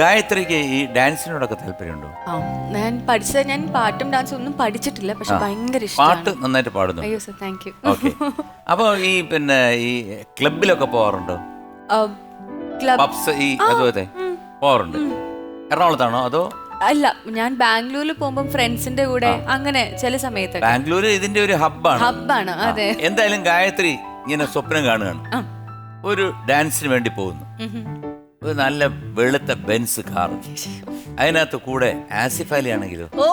ഗായത്രിക്ക് ഈ ഡാൻസിനോടൊക്കെ താല്പര്യമുണ്ടോ? ആ ഞാൻ പഠിച്ച ഞാൻ പാട്ടും ഡാൻസും ഒന്നും പഠിച്ചിട്ടില്ല പക്ഷെ ഭയങ്കര പാട്ട് ഇഷ്ടമാണ് നന്നായിട്ട് പാടുന്നു. അയ്യോ സർ താങ്ക് യു ഓക്കെ അപ്പോൾ ഈ പിന്നെ ഈ ക്ലബിലൊക്കെ പോകാറുണ്ടോ ക്ലബ് പബ്സ് ഈ അതുപോലെ പോകാറുണ്ട് എറണാകുളത്താണോ അതോ? അല്ല ഞാൻ ബാംഗ്ലൂരിൽ പോകുമ്പോൾ ഫ്രണ്ട്സിന്റെ കൂടെ അങ്ങനെ ചില സമയത്ത് ബാംഗ്ലൂർ ഇതിന്റെ ഒരു ഹബ്ബാണ്. ഹബ്ബാണ് അതെ. എന്തായാലും ഗായത്രി ഇങ്ങനെ സ്വപ്നം കാണുകയാണ്. ഒരു ഡാൻസിന് വേണ്ടി പോകുന്നു. ഉം ഉം. ഒരു നല്ല വെളുത്ത ബെൻസ് കാർ. അതിനകത്ത് കൂടെ ആസിഫ് ആണെങ്കിലും? ആണെങ്കിലോ ഓ.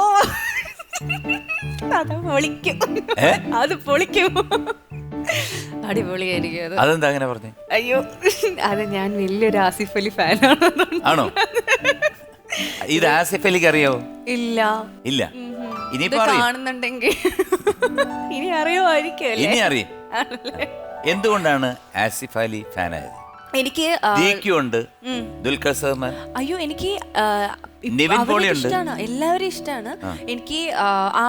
അത് പൊളിക്കും. ഏ? അത് പൊളിക്കും. അടിപൊളിയായിരിക്കും അത്. അതെന്താ അങ്ങനെ പറഞ്ഞേ? അയ്യോ അത് ഞാൻ വലിയൊരു ആസിഫ് അലി ഫാനാണ് ആണോ? ഇത് ആസിഫ് അലിക്ക് അറിയാവോ ഇല്ല. ഇല്ല ഇനി. ഇത് ഇനിയിപ്പോ അറിയും? കാണുന്നുണ്ടെങ്കിൽ ഇനി അറിയുമായിരിക്കും ഇനി അറിയും? എന്തുകൊണ്ടാണ് ആസിഫ് അലി ഫാനായത്? എനിക്ക് ഉണ്ട്. ദുൽഖർ സൽമാൻ അയ്യോ എനിക്ക് നിവിൻ പോളിയുണ്ട്. ഇഷ്ടാണ്. എല്ലാവരും ഇഷ്ടമാണ് എനിക്ക്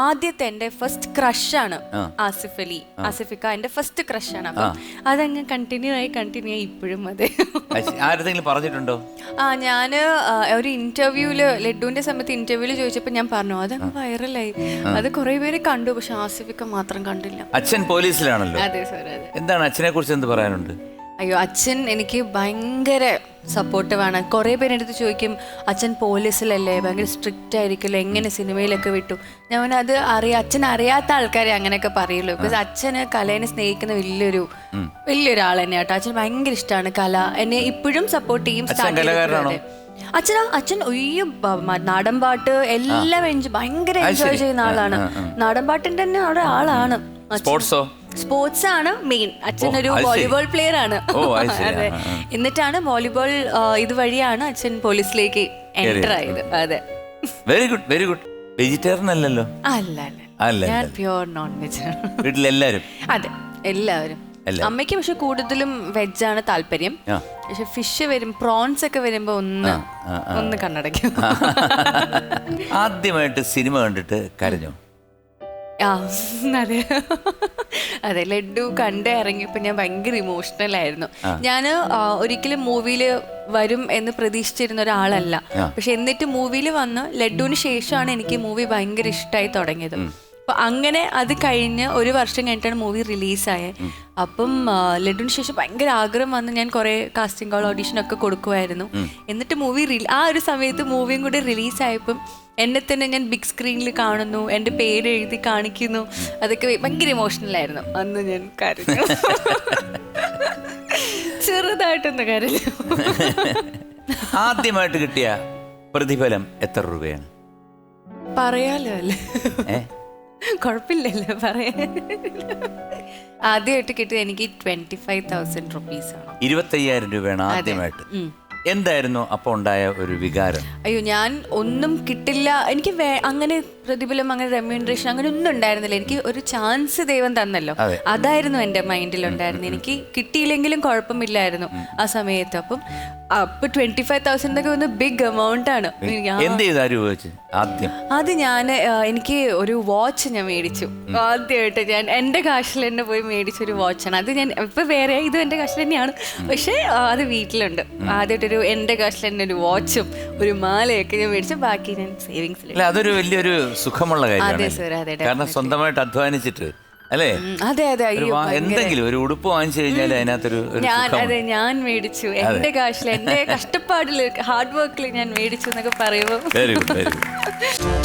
ആദ്യത്തെ എന്റെ ഫസ്റ്റ് ക്രഷാണ്. ആസിഫ് അലി. ആസിഫിക്ക എന്റെ ഫസ്റ്റ് ക്രഷാണ് അപ്പൊ അതങ്ങ് കണ്ടിന്യൂ ആയി കണ്ടിന്യൂ ആയി ഇപ്പോഴും അതെ. ആരെങ്കിലും പറഞ്ഞിട്ടുണ്ടോ? ആ ഞാൻ ഒരു ഇന്റർവ്യൂൽ ലഡുവിന്റെ സമയത്ത് ഇന്റർവ്യൂൽ ചോദിച്ചപ്പോ ഞാൻ പറഞ്ഞു അതങ്ങ് വൈറലായി അത് കുറെ പേര് കണ്ടു പക്ഷെ ആസിഫിക്ക മാത്രം കണ്ടില്ല. അച്ഛൻ പോലീസിലാണല്ലോ. അതെ സാർ അതെ. എന്താണ് അച്ഛനെ കുറിച്ച് എന്ത് പറയാനുണ്ട്? അയ്യോ അച്ഛൻ എനിക്ക് ഭയങ്കര സപ്പോർട്ടീവാണ് കുറേ പേരെടുത്ത് ചോദിക്കും അച്ഛൻ പോലീസിലല്ലേ? ഭയങ്കര സ്ട്രിക്റ്റ് ആയിരിക്കില്ല എങ്ങനെ സിനിമയിലൊക്കെ വിട്ടു? ഞാൻ അത് അറിയാം അച്ഛൻ അറിയാത്ത ആൾക്കാരെ അങ്ങനെയൊക്കെ പറയുള്ളൂ. ബിക്കോസ് അച്ഛന് കലേനെ സ്നേഹിക്കുന്ന വലിയൊരു വലിയൊരാൾ തന്നെയാട്ടോ. അച്ഛൻ ഭയങ്കര ഇഷ്ടമാണ് കല. എന്നെ ഇപ്പോഴും സപ്പോർട്ട് ചെയ്യും. അച്ഛനാ അച്ഛൻ ഒയ്യോ നാടൻപാട്ട് എല്ലാം എൻജോയ് ഭയങ്കര എൻജോയ് ചെയ്യുന്ന ആളാണ്. ആ, ആ, നാടൻ പാട്ടിന്റെ തന്നെ അവിടെ ആളാണ്. സ്പോർട്സോ സ്പോർട്സ് ആണ് മെയിൻ. അച്ഛൻ ഒരു വോളിബോൾ പ്ലെയർ ആണ് അത്. എന്നിട്ടാണ് വോളിബോൾ ഇതുവഴിയാണ് അച്ഛൻ പോലീസിലേക്ക് എന്റർ ആയത്. അതെ. Very good very good vegetarian അല്ലല്ലോ? അല്ല അല്ല ഞാൻ പ്യൂർ പ്യുവർ നോൺ വെജ് ആണ്. വീട്ടിലെല്ലാരും? അതെ എല്ലാവരും. അമ്മയ്ക്ക് പക്ഷെ കൂടുതലും വെജാണ് താല്പര്യം. പക്ഷെ ഫിഷ് വരും പ്രോൺസ് ഒക്കെ വരുമ്പോ ഒന്ന്. ഒന്ന് കണ്ണടയ്ക്കും. ആദ്യമായിട്ട് സിനിമ കണ്ടിട്ട് കരഞ്ഞോ. ആ അതെ. അതെ ലഡു കണ്ട് ഇറങ്ങിയപ്പോൾ ഞാൻ ഭയങ്കര ഇമോഷണൽ ആയിരുന്നു. ഞാൻ ഒരിക്കലും മൂവിയിൽ വരും എന്ന് പ്രതീക്ഷിച്ചിരുന്ന ഒരാളല്ല. പക്ഷെ എന്നിട്ട് മൂവിയിൽ വന്ന് ലഡുവിന് ശേഷമാണ് എനിക്ക് മൂവി ഭയങ്കര ഇഷ്ടമായി തുടങ്ങിയത്. അപ്പൊ അങ്ങനെ അത് കഴിഞ്ഞ് ഒരു വർഷം കഴിഞ്ഞിട്ടാണ് മൂവി റിലീസായത് അപ്പം ലഡുവിന് ശേഷം ഭയങ്കര ആഗ്രഹം വന്ന് ഞാൻ കുറെ കാസ്റ്റിംഗ് കോൾ ഓഡീഷൻ ഒക്കെ കൊടുക്കുമായിരുന്നു എന്നിട്ട് മൂവി ആ ഒരു സമയത്ത് മൂവിയും കൂടി റിലീസായപ്പം എന്നെ തന്നെ ഞാൻ ബിഗ് സ്ക്രീനിൽ കാണുന്നു എന്റെ പേര് എഴുതി കാണിക്കുന്നു. അതൊക്കെ ഭയങ്കര ഇമോഷണൽ ആയിരുന്നു. അന്ന് ഞാൻ കരഞ്ഞു. ചെറുതായിട്ടൊന്ന് കരഞ്ഞു. ആദ്യമായിട്ട് കിട്ടിയ പ്രതിഫലം എത്ര രൂപയാണ്? പറയാലോ അല്ലേ? കുഴപ്പമില്ലല്ലോ പറയാൻ ആദ്യമായിട്ട് കിട്ടിയത് എനിക്ക് ട്വന്റി ഫൈവ് തൗസൻഡ് റുപ്പീസ് ആണ്. ഇരുപത്തയ്യായിരം രൂപയാണ് ആദ്യമായിട്ട്. എന്തായിരുന്നു അപ്പൊ ഉണ്ടായ ഒരു വികാരം? അയ്യോ ഞാൻ ഒന്നും കിട്ടില്ല. എനിക്ക് അങ്ങനെ പ്രതിഫലം അങ്ങനെ റെമ്യൂണറേഷൻ അങ്ങനെ ഒന്നും ഉണ്ടായിരുന്നില്ല. എനിക്ക് ഒരു ചാൻസ് ദൈവം തന്നല്ലോ. അതായിരുന്നു എന്റെ മൈൻഡിൽ ഉണ്ടായിരുന്നത്. എനിക്ക് കിട്ടിയില്ലെങ്കിലും കുഴപ്പമില്ലായിരുന്നു ആ സമയത്ത്. അപ്പം അപ്പൊ ട്വന്റി ഫൈവ് തൗസൻഡ് ഒക്കെ വന്ന് ബിഗ് എമൗണ്ട് ആണ്. എന്ത് ചെയ്താ രൂപ വെച്ച്? ആദ്യം. അത് ഞാൻ എനിക്ക് ഒരു വാച്ച് ഞാൻ മേടിച്ചു. ആദ്യമായിട്ട് ഞാൻ എന്റെ കാശിൽ തന്നെ പോയി മേടിച്ച ഒരു വാച്ചാണ് അത് ഞാൻ ഇപ്പൊ വേറെ ഇത് എന്റെ കാശിൽ തന്നെയാണ്. പക്ഷേ അത് വീട്ടിലുണ്ട്. ആദ്യമായിട്ടൊരു എന്റെ കാശിൽ തന്നെ ഒരു വാച്ചും ഒരു മാലയൊക്കെ ഞാൻ മേടിച്ചു. ബാക്കി ഞാൻ സേവിങ്സ് അതൊരു വലിയൊരു സുഖമുള്ള കാര്യമാണ്. കാരണം സ്വന്തമായിട്ട് അധ്വാനിച്ചിട്ട് അല്ലേ? അതെ അതെ അയ്യോ എന്തെങ്കിലും ഒരു ഉടുപ്പ് വാങ്ങിച്ചു കഴിഞ്ഞാൽ അതിനകത്തൊരു ഞാൻ അതെ ഞാൻ മേടിച്ചു. എന്റെ കാശിൽ എന്റെ കഷ്ടപ്പാടിൽ ഹാർഡ് വർക്കിൽ ഞാൻ മേടിച്ചു എന്നൊക്കെ പറയുമ്പോൾ വെരി ഗുഡ് വെരി ഗുഡ്